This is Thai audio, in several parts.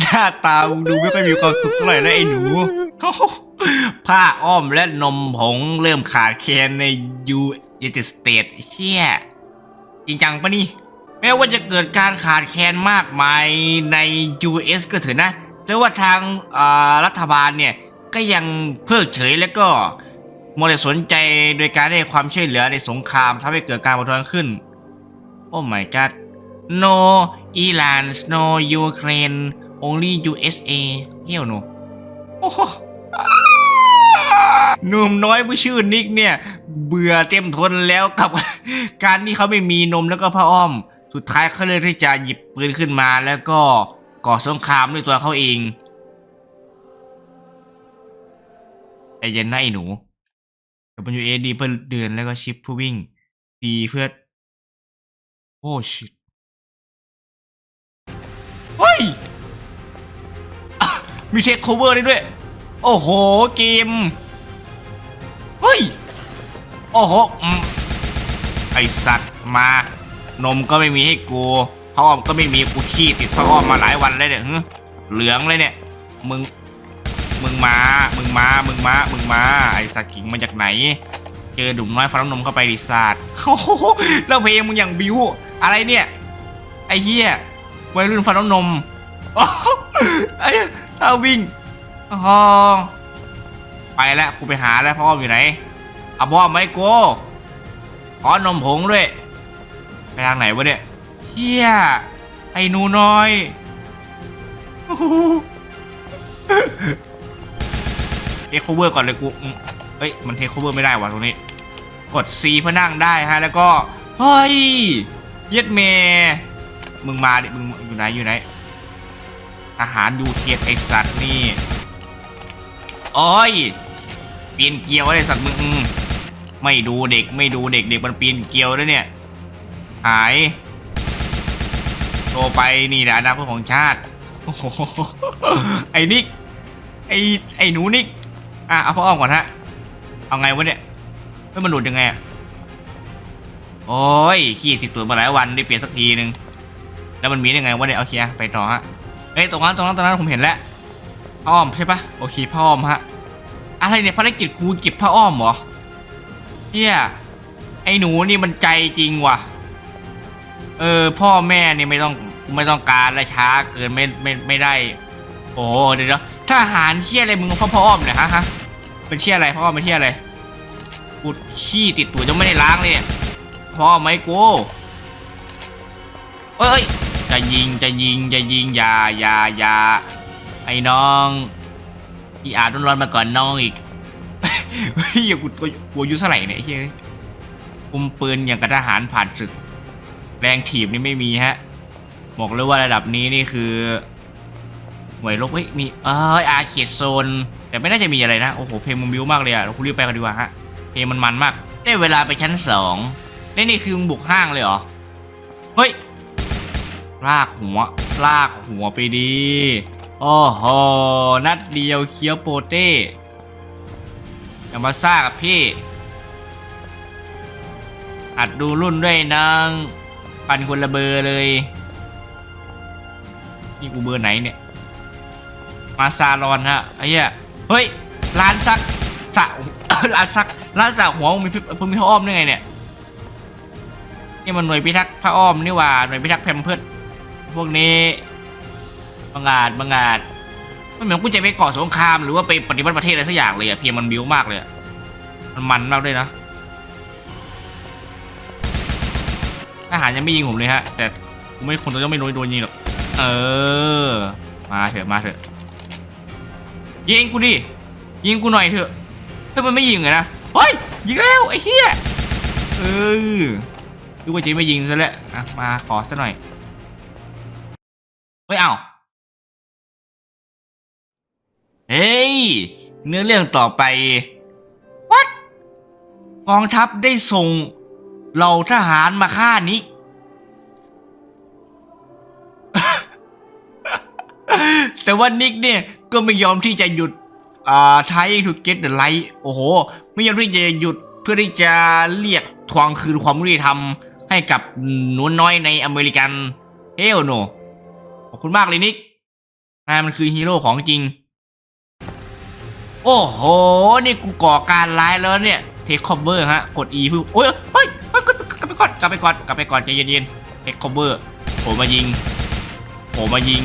หน้าตามึงดูไม่ค่อยมีความสุขเท่าไหร่นะไอ้หนูผ้าอ้อมและนมผงเริ่มขาดแคลนในยูเอติสเตทเชี่ยจริงจังปะนี่ แม้ว่าจะเกิดการขาดแคลนมากมายใน US ก็เถอะนะ แต่ว่าทางรัฐบาลเนี่ย ก็ยังเพิกเฉยแล้วก็มัวแต่สนใจโดยการให้ความช่วยเหลือในสงครามทำให้เกิดการประท้วงขึ้น โอ้ my god no Iran no Ukraine only USA เฮี้ยวหนูโอ้โหหนุ่มน้อยผู้ชื่อนิกเนี่ย เบื่อเต็มทนแล้วกับ การที่เขาไม่มีนมแล้วก็ผ้าอ้อม สุดท้ายเขาเลยที่จะหยิบปืนขึ้นมาแล้วก็ก่อสงครามด้วยตัวเขาเองใจเย็นนะไอ้หนู W A D เพื่อเดินแล้วก็ชิปเพื่อวิ่ง D เพื่อ โอ้ชิต เฮ้ย มีเทคโคเวอร์ได้ด้วย โอ้โหเกม เฮ้ย โอ้โหไอสัตว์มา นมก็ไม่มีให้กูพ่ออ้อมก็ไม่มีกูขี้ติดพ่ออ้อมมาหลายวันเลยเนี่ยเหลืองเลยเนี่ย มึง มึงมา มึงมา มึงมา มึงมา ไอสัตว์ขิงมาจากไหน เจอดุ่มน้อยฟันน้ำนมเข้าไปดิศาสตร์โอ้โหแล้วเพลงมึงอย่างบิว อะไรเนี่ย ไอ้เหี้ย วัยรุ่นฟันน้ำนมโอ้โหไอ้าวิ่งอ๋อไปแล้วกูไปหาแล้วพ่ออยู่ไหนเอาบอมไหมกูขอนมผงด้วย ไปทางไหนวะเนี่ยเฮียไอ้หนูน้อยโอ้โหเทคโคเวอร์ก่อนเลยกูเฮ้ย มันเทคโคเวอร์ไม่ได้ว่ะตรงนี้ กด C เพื่อนั่งได้ฮะ แล้วก็ เฮ้ย เย็ดเมย มึงมาดิ มึงอยู่ไหนอยู่ไหนทหารยูเทียไอสัตว์นี่โอ้ยปีนเกียวอะไรสัตว์มึงไม่ดูเด็กไม่ดูเด็กเด็กมันปีนเกียวด้วยเนี่ย หายโตไปนี่แหละอนาคตของชาติโอ้โหไอ้นิกไอ้ไอ้หนูนิกอะเอาพ่ออ้อมก่อนฮะเอาไงวะเนี่ยเฮ้ยมันหลุดยังไงอะโอ้ยขี้ติดตัวมาหลายวันได้เปลี่ยนสักทีหนึ่ง แล้วมันมียังไงวะเนี่ยโอเคอะไปต่อฮะเอ้ยตรงนั้นตรงนั้นตรงนั้นผมเห็นแล้วผ้าอ้อมใช่ปะโอเคผ้าอ้อมฮะอะไรเนี่ยภารกิจกูเก็บผ้าอ้อมเหรอเฮียไอ้หนูนี่มันใจจริงว่ะ เออพ่อแม่นี่ไม่ต้องไม่ต้องการและช้าเกินไม่ไม่ไม่ได้ โอ้เดี๋ยวนะทหารเชี่ยอะไรมึงพ่อพ่ออ้อมเนี่ยฮะฮะเป็นเชี่ยอะไรพ่ออ้อมเป็นเชี่ยอะไรกูขี้ติดตัวยังไม่ได้ล้างเลยพ่ออ้อมไหมกูเอ้ย จะยิงจะยิงจะยิงอย่าอย่าอย่าไอ้น้องพี่อาจร้อนๆมาก่อนน้องอีกเฮ้ยอย่ากูตัวกูอายุเท่าไหร่เนี่ยเฮ้ยคุมปืนอย่างกระทหารผ่านศึก แรงถีบนี่ไม่มีฮะบอกเลยว่าระดับนี้นี่คือหน่วยรบเฮ้ยมีเอยอาเขตโซน แต่ไม่น่าจะมีอะไรนะ โอ้โห เพลงมึงบิวมากเลยอะเราคุรีบไปกันดีกว่าฮะ เพลงมันมันมาก ได้เวลาไปชั้นสองนี่นี่คือบุกห้างเลยเหรอ เฮ้ย ลากหัว ลากหัวไปดีโอ้โห นัดเดียวเคี้ยวโปเต้อย่ามาซ่ากับพี่ อัดดูรุ่นด้วยนางปันคนละเบอร์เลย นี่กูเบอร์ไหนเนี่ย มาซาลอนฮะไอ้เหี้ย เฮ้ย ร้านซักสะร้านซัก ร้านสักหัวมึงมีมึงมีผ้าอ้อมได้ไงเนี่ย นี่มันหน่วยพิทักษ์ผ้าอ้อมนี่ว่า หน่วยพิทักษ์แพมเพิร์ด พวกนี้บังอาจบังอาจมันเหมือนกูจะไปก่อสงครามหรือว่าไปปฏิวัติประเทศอะไรสักอย่างเลยอะเพียงมันบิ้วมากเลยอะมันมันมากเลยนะทหารยังไม่ยิงผมเลยฮะ แต่ผมไม่คนตัวยังไม่โดนโดนยิงหรอกเออ มาเถอะมาเถอะยิงกูดิยิงกูหน่อยเถอะถ้ามันไม่ยิงเลยนะเฮ้ยยิงแล้วไอ้เหี้ยเออดูว่าจะไม่ยิงซะแล้วมาขอซะหน่อย ไม่เอาเฮ้ย เนื้อเรื่องต่อไปวัดกองทัพได้ส่งเหล่าทหารมาฆ่านิกแต่ว่านิกเนี่ย ก็ไม่ยอมที่จะหยุดอ่าทายถูกเก็ตเดอะไลท์โอ้โห ไม่ยอมที่จะหยุดเพื่อที่จะเรียกทวงคืนความยุติธรรมให้กับหนูน้อยในอเมริกันเฮลโนอบ คุณมากเลยนิกนายมันคือฮีโร่ของจริง โอ้โห นี่กูก่อการร้ายแล้วเนี่ย เทคคอมเบอร์ฮะ กด E เพื่อโอ้ยเฮ้ยเฮ้ยกลับไปก่อนกลับไปก่อนกลับไปก่อนใจเย็นๆเทคคอมเบอร์ผมมายิงผมมายิง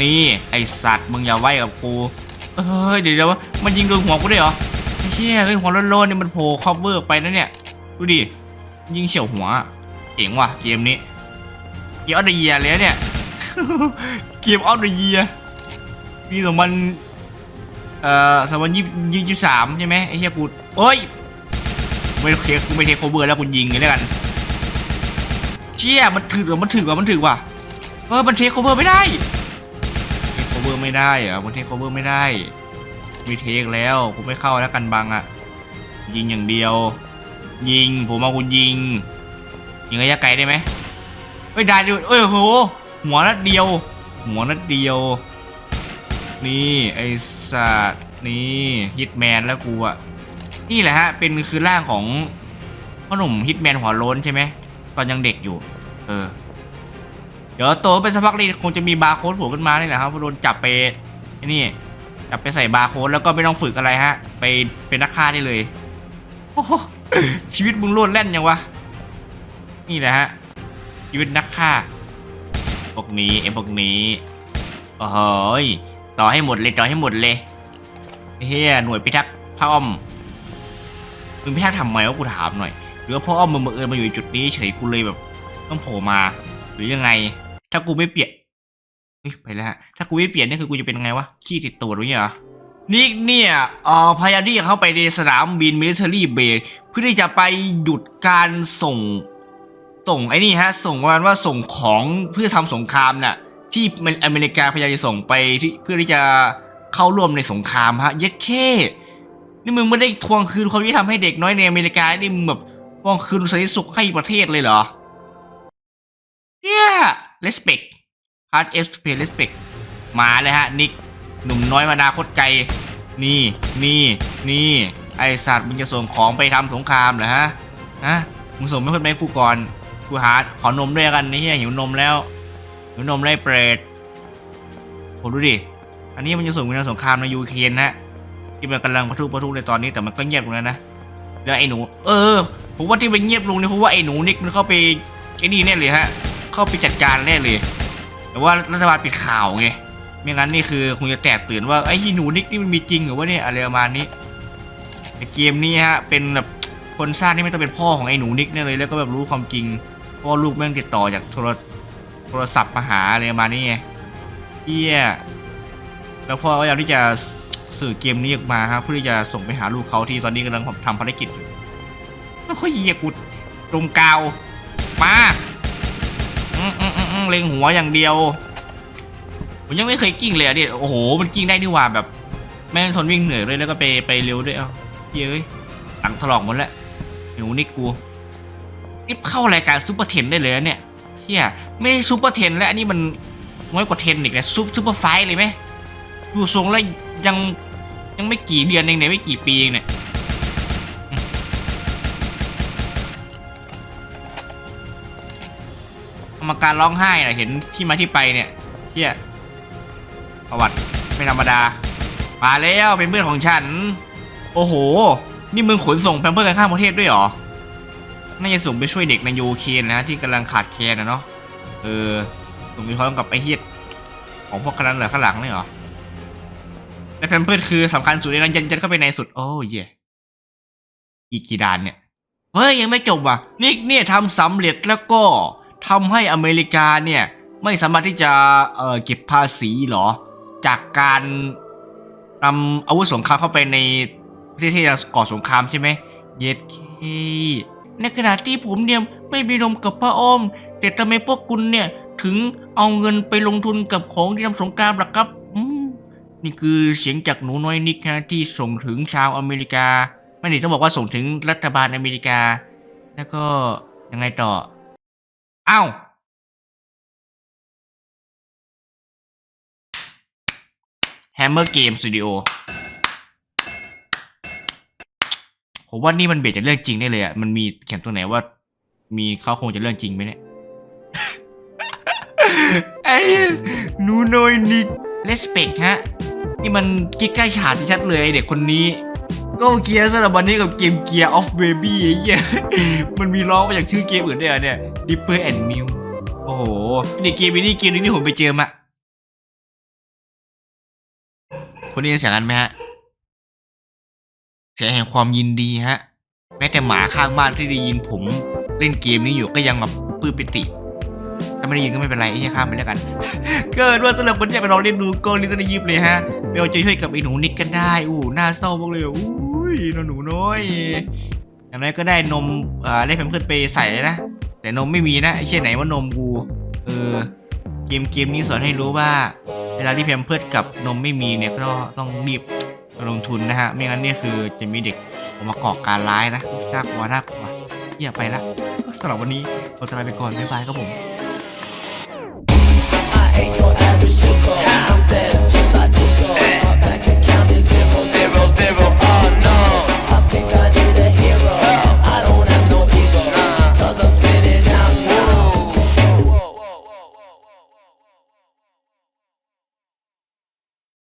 นี่ ไอสัตว์มึงอย่าไว้กับกูเฮ้ยเดี๋ยวเดี๋ยวมันยิงโดนหัวกูได้เหรอไอ้เชี่ยเฮ้หัวโลนๆนี่มันโผล่คอมเบอร์ไปนะเนี่ยดูดิยิงเฉียวหัวเจ๋งว่ะเกมนี้เกมออฟเดอะเยียเลยเนี่ย เกมออฟเดอะเยียปีสองพันเอ่อสองพันยี่ยี่สามใช่ไหมไอ้เหี้ยกูเอ้ยไม่เทคกูไม่เทคโคเวอร์แล้วกูยิงเลยแล้วกันเชี่ยมันถึกหรอมันถึกว่ะมันถึกว่ะเออมันเทคโคเวอร์ไม่ได้เทคโคเวอร์ไม่ได้เหรอมันเทคโคเวอร์ไม่ได้มีเทคแล้วกูไม่เข้าแล้วกันบังอะยิงอย่างเดียว ยิงผมเอากูยิง ยิงระยะไกลได้ไหมเฮ้ยได้ด้วยเอ้ยโห หัวนัดเดียว หัวนัดเดียว นี่ไอสัตว์นี่ฮิตแมนแล้วกูอะนี่แหละฮะ เป็นคือร่างของพ่อหนุ่มฮิตแมนหัวโล้นใช่ไหมตอนยังเด็กอยู่ เออ เดี๋ยวโตเป็นสักพักนี่คงจะมีบาร์โค้ดโผล่ขึ้นมานี่แหละครับโดนจับไปนี่จับไปใส่บาร์โค้ดแล้วก็ไม่ต้องฝึกอะไรฮะ ไปเป็นนักฆ่าได้เลยโอ้ชีวิตมึงโลดแล่นยังวะ นี่แหละฮะ ชีวิตนักฆ่า พวกนี้ไอ้พวกนี้โอ้โหยต่อให้หมดเลยต่อให้หมดเลยเฮียหน่วยพิทักษ์พ่ออ้อมมึงพิทักษ์ทำไมวะกูถามหน่อยหรือว่าพ่ออ้อมมึงบังเอิญมาอยู่จุดนี้เฉยกูเลยแบบ ต้องโผล่มา หรือยังไง ถ้ากูไม่เปลี่ยนเฮ้ยไปแล้วฮะถ้ากูไม่เปลี่ยนนี่คือกูจะเป็นไงวะขี้ติดตัวหรือไงเหรอนี่เนี่ยเอ่อพยายามที่จะเข้าไปในสนามบินมิลิเ a อรี่เบสเพื่อที่จะไปหยุดการส่ง ส่งไอ้นี่ฮะ ส่งประมาณว่าส่งของเพื่อทำสงครามน่ะ ที่อเมริกาพยายามจะส่งไปที่เพื่อที่จะเข้าร่วมในสงครามฮะเย็ดเคนี่มึงไม่ได้ทวงคืนความยุติธรรมให้เด็กน้อยในอเมริกานี่มึงแบบทวงคืนสันติสุขให้ประเทศเลยเหรอเนี่ย respect part S to pay respect มาเลยฮะนิกหนุ่มน้อยมานาคตไกลนี่นี่นี่ไอสัตว์มึงจะส่งของไปทำสงครามเหรอฮะฮะมึงส่งไม่เพื่อนไหมกูก่อน กูหาขอนมด้วยกันนี่เฮียหิวนมแล้วหิวนมไล่เปรตผมดูดิ อันนี้มันจะส่งไปในสงครามในยูเครนนะที่มันกำลังประทุประทุในตอนนี้แต่มันก็เงียบลงแล้วนะแล้วไอ้หนู เออผมว่าที่มันเงียบลงเนี่ยเพราะว่าไอ้หนูนิกมันเข้าไปไอ้นี่แน่เลยฮะ เข้าไปจัดการแน่เลย แต่ว่ารัฐบาลปิดข่าวไงไม่งั้นนี่คือคงจะแตกตื่นว่าไอ้หนูนิกนี่มันมีจริงหรือว่าเนี่ยอะไรประมาณนี้ในเกมนี้ฮะเป็นแบบคนสร้างนี่ไม่ต้องเป็นพ่อของไอ้หนูนิกแน่เลยแล้วก็แบบรู้ความจริง พราะว่าลูกแม่งติดต่อจากโทรโทรศัพท์มาหาอะไรมานี้ไงเฮียแล้วพ่อก็พยายามที่จะสื่อเกมนี้ออกมาฮะเพื่อที่จะส่งไปหาลูกเขาที่ตอนนี้กำลังทำภารกิจอยู่แล้วก็เฮียกูตรงกาวมาเล็งหัวอย่างเดียวผมยังไม่เคยกิ้งเลยอะดิโอ้โห มันกิ้งได้นี่หว่าแบบ แม่งทนวิ่งเหนื่อยด้วยแล้วก็ไปไปเร็วด้วยเอ้าเย้ยหลังถลอกหมดแล้วหนูนี่กู นี่เข้ารายการซูเปอร์เทนได้เลยเนี่ยเฮียไม่ได้ซูเปอร์เทนแล้วอันนี้มันน้อยกว่าเทนอีกนะซูซูเปอร์ไฟเลยไหมดูทรงแล้วยังยังไม่กี่เดือนเองเนี่ยไม่กี่ปีเองเนี่ยกรรมการร้องไห้นะเห็นที่มาที่ไปเนี่ยเฮียประวัติไม่ธรรมดา มาแล้วเป็นเพื่อนของฉัน โอ้โห นี่มึงขนส่งแพมเพิร์กันข้ามประเทศด้วยเหรอ น่าจะส่งไปช่วยเด็กในยูเครนนะที่กำลังขาดแคลนนะเนาะเออส่งไปพร้อมกับไอ้เฮียของพวกคณะเหลือข้างหลังเลยเหรอและแพมเพิร์สคือสำคัญสุดเลยนะยันยันเข้าไปในสุดโอ้เย่อีกกี่ดานเนี่ยเฮ้ยยังไม่จบว่ะนิกเนี่ยทำสำเร็จแล้วก็ทำให้อเมริกาเนี่ยไม่สามารถที่จะเอ่อเก็บภาษีหรอ จากการนำอาวุธสงครามเข้าไปในประเทศที่จะก่อสงครามใช่ไหมเย็ดเค ในขณะที่ผมเนี่ยไม่มีนมกับพระอ้อม แต่ทำไมพวกคุณเนี่ยถึงเอาเงินไปลงทุนกับของที่ทำสงครามล่ะครับอืมนี่คือเสียงจากหนูน้อยนิกนะที่ส่งถึงชาวอเมริกา ไม่ได้ต้องบอกว่าส่งถึงรัฐบาลอเมริกา แล้วก็ยังไงต่ออ้าว Hammer Game Studio ผมว่านี่มันเบียดจากเรื่องจริงได้เลยอะมันมีเขียนตรงไหนว่า มีเขาคงจะเรื่องจริงไหมเนี่ยไอ้หนูน้อยนิกเลสเปกฮะ นี่มันกิ๊กใกล้ฉาดชัดๆเลยไอ้เด็กคนนี้ ก็โอเคสำหรับวันนี้กับเกม Gear of Baby ไอ้เหี้ยมันมีร้องมาจากชื่อเกมอื่นด้วยเหรอเนี่ย Dipper and Mew โอ้โหนี่เกมนี้เกมนี้ที่ผมไปเจอมาคนนี้เสียงกันไหมฮะ เสียงแห่งความยินดีฮะ แม้แต่หมาข้างบ้านที่ได้ยินผมเล่นเกมนี้อยู่ก็ยังแบบปลื้มปิติ ถ้าไม่ได้ยินก็ไม่เป็นไรไอ้ข้ามไปแล้วกัน เกิดว่าสำหรับคนที่อยากไปลองเล่นดูก็ลิตนยิบเลยฮะไม่เอาใจช่วยกับไอ้หนูนิกกันได้อู้น่าเศร้ามากเลยอุ้ยหนูน้อยอย่างน้อยก็ได้นมเอ่อได้แพมเพิร์สไปใส่นะ แต่นมไม่มีนะไอ้เช่นไหนว่านมกู เออ เกมเกมนี้สอนให้รู้ว่า เวลาที่แพมเพิร์สกับนมไม่มีเนี่ยก็ต้องรีบ ลงทุนนะฮะ ไม่งั้นเนี่ยคือจะมีเด็กออกมาก่อการร้ายนะน่ากลัวน่ากลัวอย่าไปละสำหรับวันนี้เราจะไปก่อนบ๊ายบายครับผม